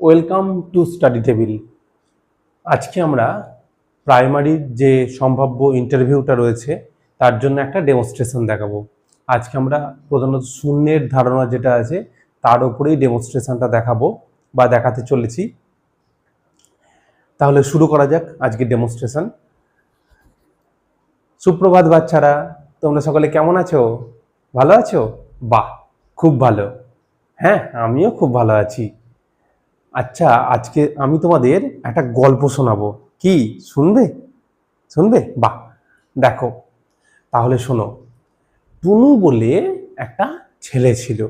Welcome to study table. আজকে আমরা প্রাইমারির যে সম্ভাব্য ইন্টারভিউটা রয়েছে, তার জন্য একটা ডেমনস্ট্রেশন দেখাবো। আজকে আমরা প্রধানত শূন্যের ধারণা যেটা আছে, তার উপরেই ডেমনস্ট্রেশনটা দেখাবো বা দেখাতে চলেছি। তাহলে শুরু করা যাক আজকে ডেমনস্ট্রেশন সুপ্রভাত বাচ্চারা, তোমরা সকলে কেমন আছো? ভালো আছো? বাহ, খুব ভালো। হ্যাঁ আমিও খুব ভালো আছি। আচ্ছা আজকে আমি তোমাদের একটা গল্প শোনাবো। কি? শুনবে? শুনবে? বাহ! দেখো, তাহলে শোনো। টুনু বলে একটা ছেলে ছিল।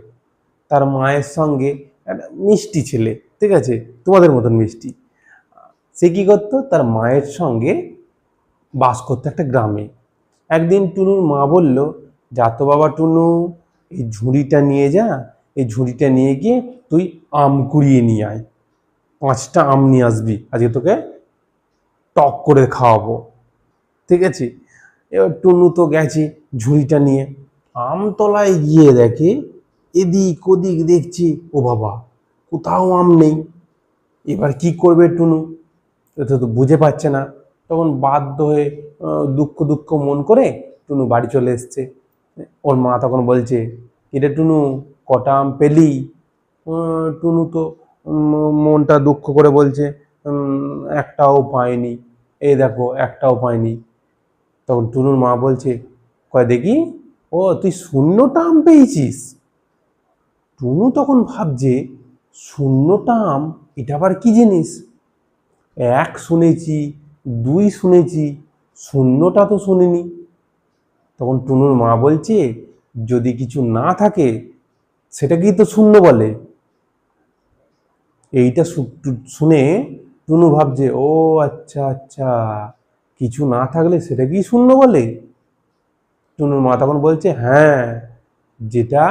তার মায়ের সঙ্গে একটা মিষ্টি ছেলে, ঠিক আছে? তোমাদের মতন মিষ্টি। সে কী করতো? তার মায়ের সঙ্গে বাস করতো একটা গ্রামে। একদিন টুনুর মা বলল, যা তো বাবা টুনু, এই ঝুড়িটা নিয়ে যা এই ঝুড়িটা নিয়ে গিয়ে তুই আম কুড়িয়ে নিয়ে আয়। পাঁচটা আম নিয়ে আসবি। আজকে তোকে টক করে খাওয়াবো। ঠিক আছে? এবার টুনু তো গেছে ঝুড়িটা নিয়ে। আমতলায় গিয়ে দেখে এদিক ওদিক দেখছি, ও বাবা, কোথাও আম নেই। এবার কি করবে টুনু? এটা তো বুঝে পাচ্ছে না। তখন বাধ্য হয়ে দুঃখ দুঃখ মন করে টুনু বাড়ি চলে এসছে। ওর মা তখন বলছে এটা টুনু কটা আম পেলি টুনু তো মনটা দুঃখ করে বলছে একটাও পায়নি। এই দেখো, একটাও পায়নি। তখন টুনুর মা বলছে, কয় দেখি, ও তুই শূন্যটা আম পেয়েছিস। টুনু তখন ভাবছে শূন্যটা আম এটা আবার কি জিনিস? এক শুনেছি, দুই শুনেছি, শূন্যটা তো শুনিনি। তখন টুনুর মা বলছে, যদি কিছু না থাকে সেটাকেই তো শূন্য বলে। এইটা শুনে টুনু ভাবছে, ও আচ্ছা আচ্ছা কিছু না থাকলে সেটাকেই শূন্য বলে? টুনুর মা তখন বলছে হ্যাঁ যেটা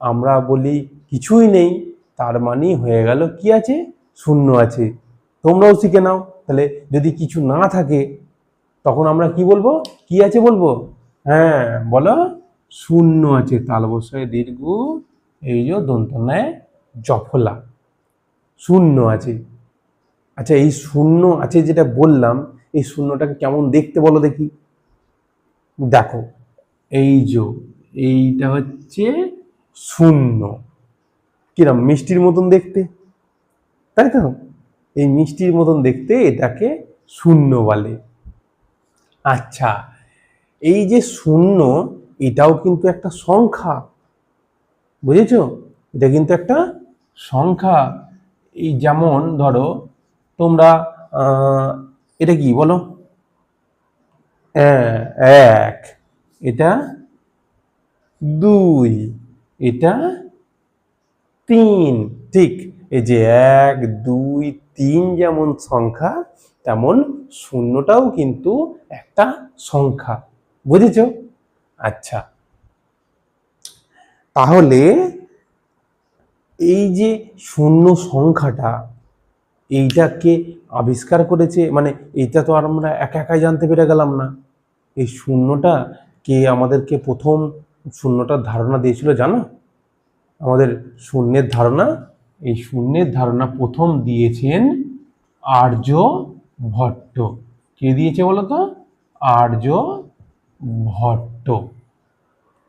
আমরা বলি কিছুই নেই, তার মানে হয়ে গেল কি আছে? শূন্য আছে। তোমরাও শিখে নাও। তাহলে যদি কিছু না থাকে, তখন আমরা কি বলব? কি আছে বলব? হ্যাঁ বলো। শূন্য আছে তালবসায় দীর্ঘ এই যে দন্তনায় জফলা, শূন্য আছে। আচ্ছা এই শূন্য আছে যেটা বললাম, এই শূন্যটাকে কেমন দেখতে বলো দেখি। দেখো, এই যে, এইটা হচ্ছে শূন্য। কিরম, মিষ্টির মতন দেখতে? তাই তো? এই মিষ্টির মতন দেখতে এটাকে শূন্য বলে। আচ্ছা এই যে শূন্য, এটাও কিন্তু একটা সংখ্যা। বুঝেছ? এটা কিন্তু একটা সংখ্যা। এই যেমন ধরো, তোমরা এটা কি বলো? এক। এটা দুই। এটা তিন। ঠিক, এই যে এক, দুই, তিন যেমন সংখ্যা, তেমন শূন্যটাও কিন্তু একটা সংখ্যা। বুঝেছ? আচ্ছা। তাহলে এই যে শূন্য সংখ্যাটা, এইটাকে আবিষ্কার করেছে মানে এইটা তো আর আমরা একা একাই জানতে পেরে গেলাম না। এই শূন্যটা কে আমাদেরকে প্রথম শূন্যটার ধারণা দিয়েছিল জানো? আমাদের শূন্যের ধারণা, এই শূন্যের ধারণা প্রথম দিয়েছেন আর্য ভট্ট। কে দিয়েছে বলো তো আর্য ভট্ট।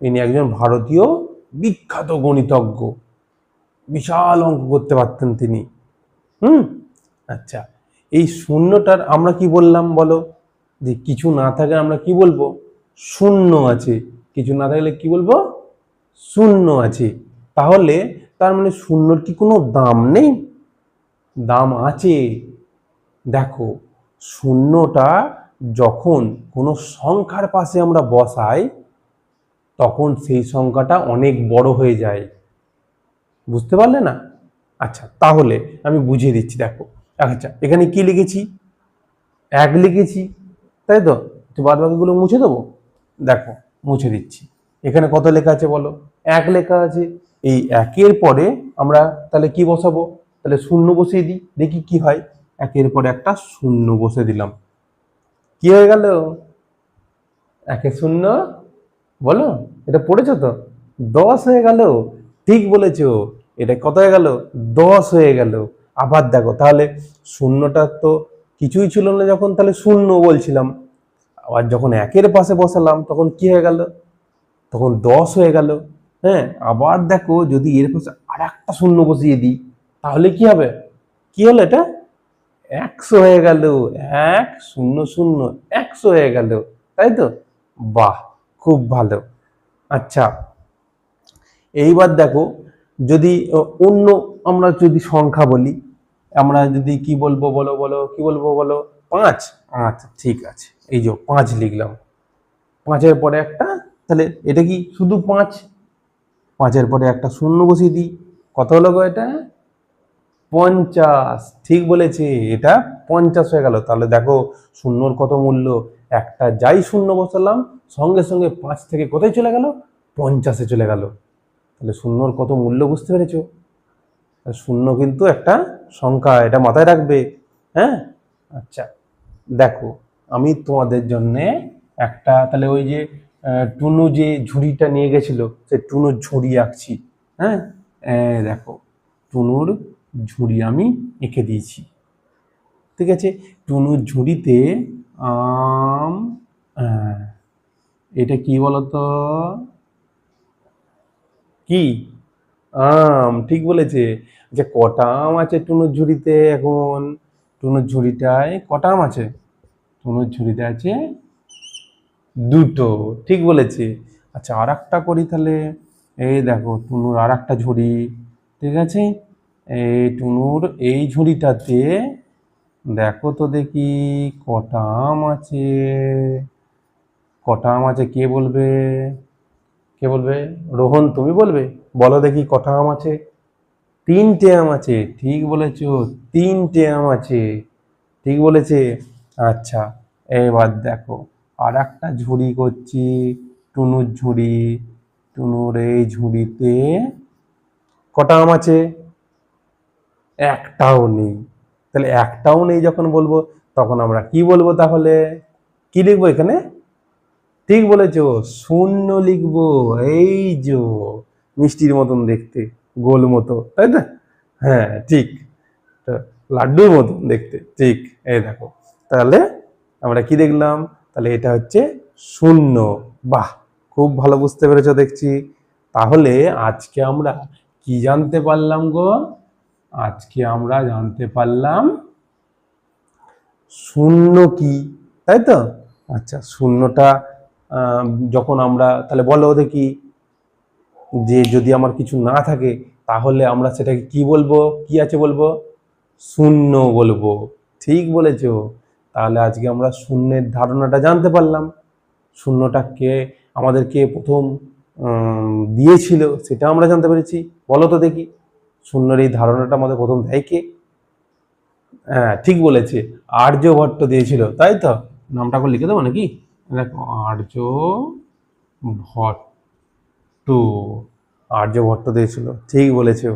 ইনি একজন ভারতীয় বিখ্যাত গণিতজ্ঞ। বিশাল অঙ্ক করতে পারতেন তিনি। হুম? আচ্ছা এই শূন্যটার আমরা কি বললাম বলো? যে কিছু না থাকলে আমরা কি বলব? শূন্য আছে। কিছু না থাকলে কি বলব? শূন্য আছে। তাহলে তার মানে শূন্যর কি কোনো দাম নেই? দাম আছে। দেখো, শূন্যটা যখন কোনো সংখ্যার পাশে আমরা বসাই তখন সেই সংখ্যাটা অনেক বড় হয়ে যায়। বুঝতে পারলে না? আচ্ছা তাহলে আমি বুঝিয়ে দিচ্ছি, দেখো। আচ্ছা এখানে কি লিখেছি? এক লিখেছি, তাই তো? তো বাদ বাকিগুলো মুছে দেবো? দেখো, মুছে দিচ্ছি। এখানে কত লেখা আছে বলো? এক লেখা আছে। এই একের পরে আমরা তাহলে কি বসাবো? তাহলে শূন্য বসিয়ে দিই, দেখি কি হয়। একের পরে একটা শূন্য বসে দিলাম। কি হয়ে গেল? একে শূন্য বলো, এটা পড়েছো তো? দশ হয়ে গেল, ঠিক বলেছ। এটা কত হয়ে গেল? দশ হয়ে গেল। আবার দেখো, তাহলে শূন্যটা তো কিছুই ছিল না যখন, তাহলে শূন্য বলছিলাম। আবার যখন একের পাশে বসালাম, তখন কি হয়ে গেল? তখন দশ হয়ে গেল। হ্যাঁ আবার দেখো, যদি এর পাশে আর একটা শূন্য বসিয়ে দিই, তাহলে কি হবে? কি হলো এটা? একশো হয়ে গেল। এক, শূন্য শূন্য, একশো হয়ে গেল। তাই তো? বাহ! খুব ভালো। আচ্ছা এইবার দেখো যদি অন্য আমরা যদি সংখ্যা বলি, আমরা যদি কি বলব বলো বলো, কি বলব বলো? পাঁচ। আচ্ছা ঠিক আছে। এই যে পাঁচ লিখলাম। পাঁচের পরে একটা, তাহলে এটা কি শুধু পাঁচ? পাঁচের পরে একটা শূন্য বসিয়ে দিই। কত হলো গো এটা? পঞ্চাশ। ঠিক বলেছে, এটা পঞ্চাশ হয়ে গেল। তাহলে দেখো শূন্যর কত মূল্য? একটা যাই শূন্য বসালাম সঙ্গে সঙ্গে পাঁচ থেকে কোথায় চলে গেল? পঞ্চাশে চলে গেল। তাহলে শূন্যর কত মূল্য বুঝতে পেরেছ? শূন্য কিন্তু একটা সংখ্যা এটা মাথায় রাখবে। হ্যাঁ? আচ্ছা দেখো আমি তোমাদের জন্যে একটা তাহলে ওই যে টুনু যে ঝুড়িটা নিয়ে গেছিল সে টুনুর ঝুড়ি আঁকছি। হ্যাঁ? দেখো টুনুর ঝুড়ি আমি এঁকে দিয়েছি। ঠিক আছে? টুনুর ঝুড়িতে আম হ্যাঁ, এটা কি বলতো? কি? আম, ঠিক বলেছে। যে কটা আম আছে টুনুর ঝুড়িতে এখন? টুনুর ঝুড়িটায় কটা আম আছে? টুনুর ঝুড়িতে আছে দুটো, ঠিক বলেছে। আচ্ছা আর একটা করি তাহলে। এই দেখো, টুনুর আর একটা ঝুড়ি, ঠিক আছে? এই টুনুর এই ঝুড়িটাতে দেখো তো দেখি কটা আম আছে। কটা আম আছে কে বলবে? কে বলবে? রোহন, তুমি বলবে? বলো দেখি কটা আম আছে তিনটে আম আছে ঠিক বলেছ, তিনটে আম আছে ঠিক বলেছে। আচ্ছা এবার দেখো আর একটা ঝুড়ি করছি, টুনুর ঝুড়ি, টুনুর এই ঝুড়িতে কটা আম আছে একটাও নেই। তাহলে একটাও নেই যখন বলব, তখন আমরা কি বলব তাহলে? কি লিখব এখানে? ঠিক বলেছ, শূন্য লিখব, এই যে মিষ্টির মতন দেখতে, গোল মতো, তাই না? হ্যাঁ ঠিক। লাড্ডুর মতন দেখতে, ঠিক, এই দেখো। তাহলে আমরা কি দেখলাম? তাহলে এটা হচ্ছে শূন্য। বাহ, খুব ভালো বুঝতে পেরেছ দেখছি। তাহলে আজকে আমরা কি জানতে পারলাম গো? আজকে আমরা জানতে পারলাম শূন্য কি, তাই তো? আচ্ছা শূন্যটা যখন আমরা, তাহলে বলো দেখি যে যদি আমার কিছু না থাকে, তাহলে আমরা সেটাকে কি বলব? কি আছে বলব? শূন্য বলব। ঠিক বলেছ। তাহলে আজকে আমরা শূন্যের ধারণাটা জানতে পারলাম। শূন্যটা কে আমাদেরকে প্রথম দিয়েছিল সেটা আমরা জানতে পেরেছি। বলো তো দেখি, শূন্যের এই ধারণাটা আমাদের প্রথম দেয় কে? হ্যাঁ ঠিক বলেছে। আর্যভট্ট দিয়েছিল, তাই তো? নামটা করে লিখে দেবো নাকি? দেখো আর্য ভট্ট আর্যভট্ট দিয়েছিল। ঠিক বলেছে।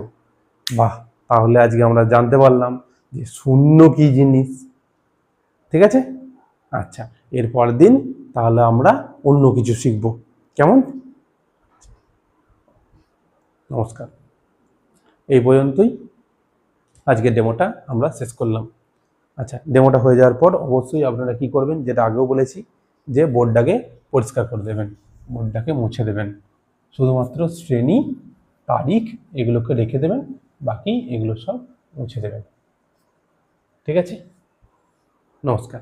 বাহ, তাহলে আজকে আমরা জানতে পারলাম যে শূন্য কি জিনিস। ঠিক আছে? আচ্ছা এর পরের দিন তাহলে আমরা অন্য কিছু শিখব। কেমন? নমস্কার। এই পর্যন্তই। আজকের ডেমোটা আমরা শেষ করলাম। আচ্ছা ডেমোটা হয়ে যাওয়ার পর অবশ্যই আপনারা কি করবেন, যেটা আগেও বলেছি যে বোর্ডটাকে পরিষ্কার করে দেবেন, বোর্ডটাকে মুছে দেবেন। শুধুমাত্র শ্রেণি, তারিখ এগুলোকে রেখে দেবেন, বাকি এগুলো সব মুছে দেবেন। ঠিক আছে? নমস্কার।